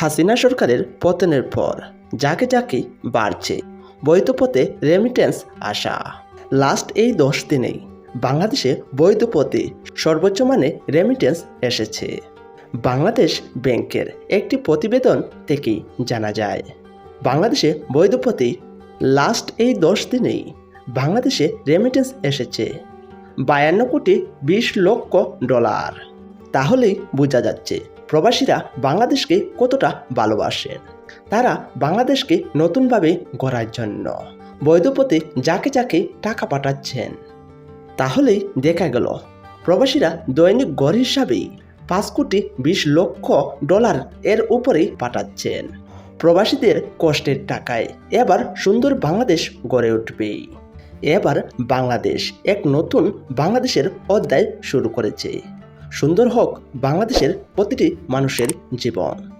হাসিনা সরকারের পতনের পর, যাকে যাকে বাড়ছে বৈধ পথে রেমিটেন্স আসা। লাস্ট এই দশ দিনেই বাংলাদেশে বৈধ পথে সর্বোচ্চ মানে রেমিটেন্স এসেছে। বাংলাদেশ ব্যাংকের একটি প্রতিবেদন থেকেই জানা যায়। বাংলাদেশে বৈধ পথে লাস্ট এই দশ দিনেই বাংলাদেশে রেমিটেন্স এসেছে। বায়ান্ন কোটি বিশ লক্ষ ডলার। তাহলেই বোঝা যাচ্ছে প্রবাসীরা বাংলাদেশকে কতটা ভালোবাসেন তারা বাংলাদেশকে নতুনভাবে গড়ার জন্য বৈধ পথে যাকে যাকে টাকা পাঠাচ্ছেন। তাহলেই দেখা গেল, প্রবাসীরা দৈনিক গড় হিসাবেই পাঁচ কোটি বিশ লক্ষ ডলার এর উপরেই পাঠাচ্ছেন। প্রবাসীদের কষ্টের টাকায় এবার সুন্দর বাংলাদেশ গড়ে উঠবে এবার বাংলাদেশ এক নতুন বাংলাদেশের অধ্যায় শুরু করেছে। সুন্দর হোক বাংলাদেশের প্রতিটি মানুষের জীবন।